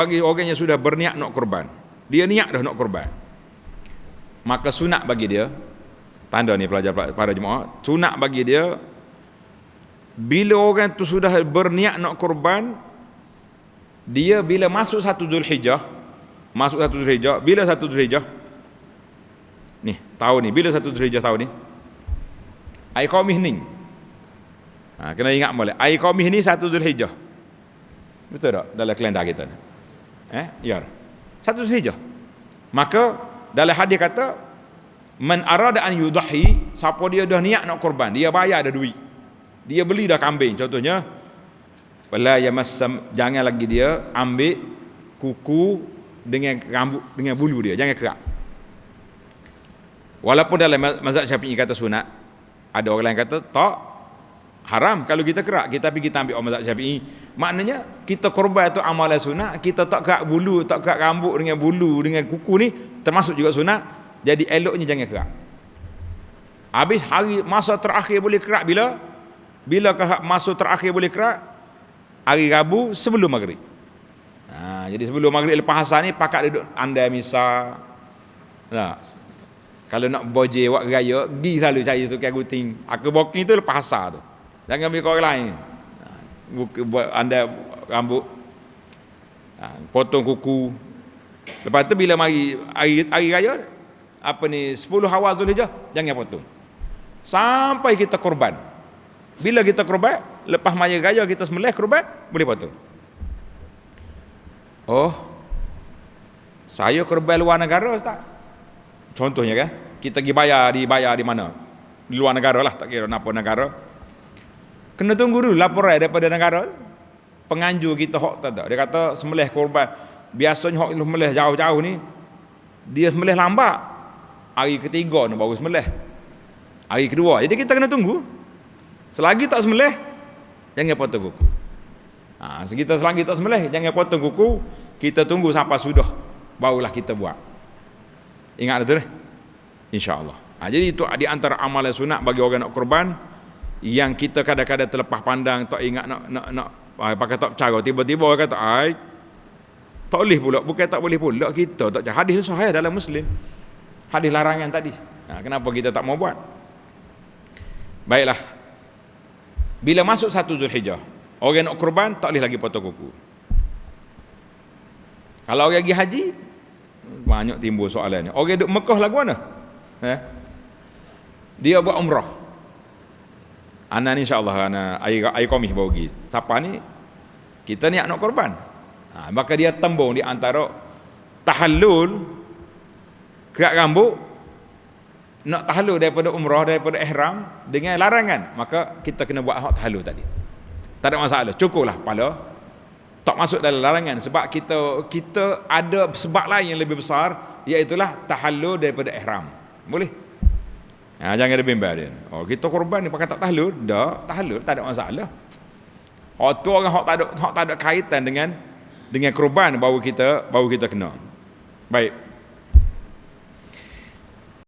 bagi orang yang sudah berniat nak korban dia niat dah nak korban maka sunat bagi dia tanda ni pelajar para jemaah sunat bagi dia bila orang tu sudah berniat nak korban dia bila masuk satu Zulhijjah masuk satu Zulhijjah bila satu Zulhijjah? Ni tahu ni bila satu Zulhijjah tahu ni? Ai qaumih ni ha, kena ingat boleh ai qaumih ni satu Zulhijjah. Betul tak? Dalam kalender kita ni eh ya. Satu Zulhijjah maka dalam hadis kata man arada an yudahi siapa dia dah niat nak korban dia bayar ada duit. Dia beli dah kambing contohnya. Wala yamassam jangan lagi dia ambil kuku dengan rambut dengan bulu dia jangan kerak. Walaupun dalam mazhab Syafi'i kata sunat ada orang lain kata tak haram. Kalau kita kerak kita pergi kita ambil mazhab Syafi'i. Maknanya kita korban tu amalan sunat kita tak kerak bulu tak kerak rambut dengan bulu dengan kuku ni termasuk juga sunat jadi eloknya jangan kerak. Habis hari masa terakhir boleh kerak bila? Bila ke masa terakhir boleh kerak? Hari Rabu sebelum maghrib. Ha, jadi sebelum maghrib lepas asar ni pakat duduk anda misa nah, kalau nak boje wak raya gi selalu saya suka guting aku boking tu lepas asar tu Jangan ambil orang lain. Ha, buat anda rambut. Ha, potong kuku. Lepas tu bila mari hari, hari raya, apa ni, 10 awal Zulhijjah, jangan potong. Sampai kita korban. Bila kita korban, lepas maya raya kita sembelih korban, boleh potong. Oh, saya korban luar negara Ustaz. Contohnya kan, kita pergi bayar di bayar di mana? Di luar negara lah, tak kira apa negara. Kena tunggu dulu laporan daripada negara. Penganjur kita hok tak. Dia kata sembelih korban. Biasanya hok sembelih jauh-jauh ni dia sembelih lambat. Hari ketiga ni baru sembelih. Hari kedua. Jadi kita kena tunggu. Selagi tak sembelih jangan potong kuku. Ha, kita selagi tak sembelih jangan potong kuku. Kita tunggu sampai sudah barulah kita buat. Ingat tu ni? Insya-Allah. Ha, jadi itu di antara amalan sunat bagi orang nak korban yang kita kadang-kadang terlepas pandang tak ingat nak nak nak ay, pakai tak cara. Tiba-tiba orang kata ai tak boleh pula bukan tak boleh pula kita. Tak cara hadis sahih dalam muslim. Hadis larangan tadi. Ha, kenapa kita tak mau buat? Baiklah. Bila masuk satu Zulhijjah orang nak kurban tak boleh lagi potong kuku. Kalau orang pergi haji banyak timbul soalan ni orang duduk Mekah lagu mana? Eh? dia buat umrah Anak ni insyaAllah anak air, air komih bawa pergi. Siapa ni? Kita ni nak korban. Ha, maka dia tembung di antara tahallul kerak rambut nak tahallul daripada umrah daripada ihram dengan larangan. Maka kita kena buat hak tahallul tadi. Tak ada masalah. Cukuplah pada tak masuk dalam larangan. Sebab kita kita ada sebab lain yang lebih besar iaitu tahallul daripada ihram. Boleh Ha, jangan ada bimbang dia. Oh, kita korban ni pakai tak tahlul, dah, tahlul tak ada masalah. Oh, tu orang hak tak ada hak tak ada kaitan dengan dengan korban baru kita baru kita kena. Baik.